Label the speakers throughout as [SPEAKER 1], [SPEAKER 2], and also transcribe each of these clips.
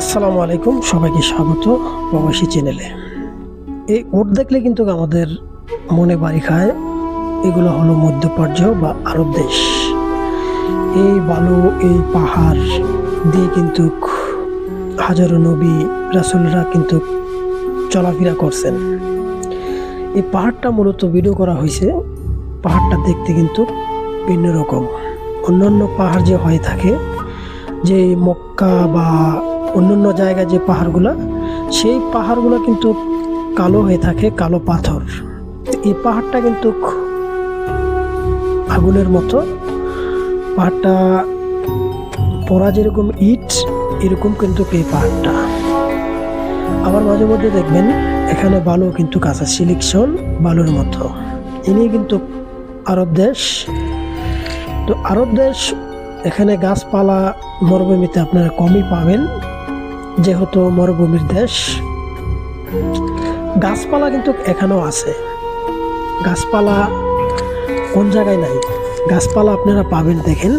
[SPEAKER 1] আসসালামু আলাইকুম, সবাইকে স্বাগত প্রবাসী চ্যানেলে। এই উট দেখলে কিন্তু আমাদের মনে বাড়ি খায়, এগুলো হলো মধ্যপ্রাচ্য বা আরব দেশ। এই বালু, এই পাহাড় দিয়ে কিন্তু হাজারো নবী, রাসুলরা কিন্তু চলাফেরা করছেন। এই পাহাড়টা মূলত ভিডিও করা হয়েছে। পাহাড়টা দেখতে কিন্তু ভিন্ন রকম। অন্যান্য পাহাড় যে হয়ে থাকে, যে মক্কা বা অন্যান্য জায়গায় যে পাহাড়গুলো, সেই পাহাড়গুলো কিন্তু কালো হয়ে থাকে, কালো পাথর। এই পাহাড়টা কিন্তু আগুনের মতো। পাহাড়টা পড়া যেরকম ইট, এরকম কিন্তু এই পাহাড়টা। আবার মাঝে মধ্যে দেখবেন, এখানে বালু কিন্তু কাঁচা সিলেকশন বালুর মতো। ইনি কিন্তু আরব দেশ। তো আরব দেশ, এখানে গাছপালা, মরুভূমিতে আপনারা কমই পাবেন। যেহেতু মরুভূমির দেশ, গাছপালা কিন্তু এখানেও আছে। গাছপালা কোন জায়গায় নাই? গাছপালা আপনারা পাবেন, দেখেন।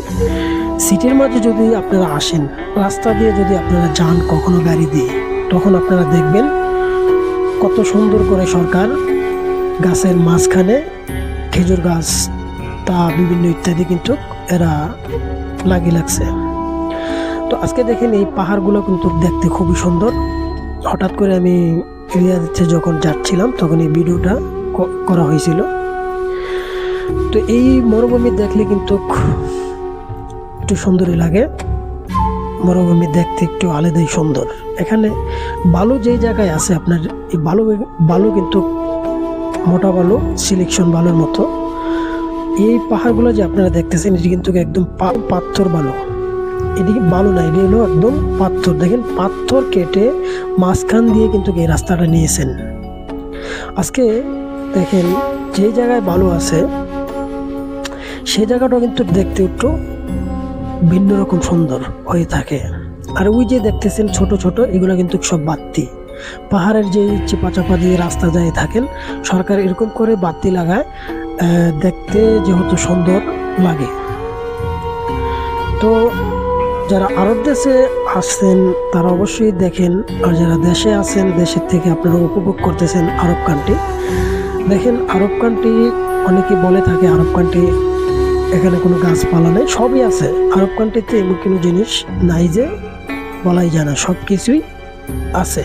[SPEAKER 1] সিটির মাঝে যদি আপনারা আসেন, রাস্তা দিয়ে যদি আপনারা যান কখনো গাড়ি দিয়ে, তখন আপনারা দেখবেন কত সুন্দর করে সরকার গাছের মাঝখানে খেজুর গাছ, তা বিভিন্ন ইত্যাদি কিন্তু এরা লাগিয়ে লাগছে তো আজকে দেখেন এই পাহাড়গুলো কিন্তু দেখতে খুবই সুন্দর। হঠাৎ করে আমি এরিয়াতে যখন যাচ্ছিলাম, তখন এই ভিডিওটা করা হয়েছিল। তো এই মরুভূমি দেখলে কিন্তু একটু সুন্দরই লাগে। মরুভূমি দেখতে একটু আলাদাই সুন্দর। এখানে বালু যেই জায়গায় আছে আপনার, এই বালু বালু কিন্তু মোটা বালু সিলেকশন বালুর মতো। এই পাহাড়গুলো যে আপনারা দেখতেছেন, এটি কিন্তু একদম পাথর বালু। এটি বালু না এটি হলো একদম পাথর। দেখেন পাথর কেটে মাঝখান দিয়ে কিন্তু এই রাস্তাটা নিয়েছেন। আজকে দেখেন যে জায়গায় বালু আছে সেই জায়গাটাও কিন্তু দেখতে একটু ভিন্ন রকম সুন্দর হয়ে থাকে। আর ওই যে দেখতেছেন ছোট ছোট, এগুলো কিন্তু সব বাতি। পাহাড়ের যে চিপা চাপা দিয়ে রাস্তা যায় থাকেন, সরকার এরকম করে বাতি লাগায় দেখতে যেহেতু সুন্দর লাগে। তো যারা আরব দেশে আসছেন, তারা অবশ্যই দেখেন, আর যারা দেশে আছেন, দেশের থেকে আপনারা উপভোগ করতেছেন আরব কান্ট্রি দেখেন, আরব কান্ট্রি অনেকে বলে থাকে, আরব কান্ট্রি এখানে কোনো গাছপালা নেই, সবই আছে। আরব কান্ট্রিতে এমন কোনো জিনিস নাই যে বলাই যায় না সব কিছুই আছে।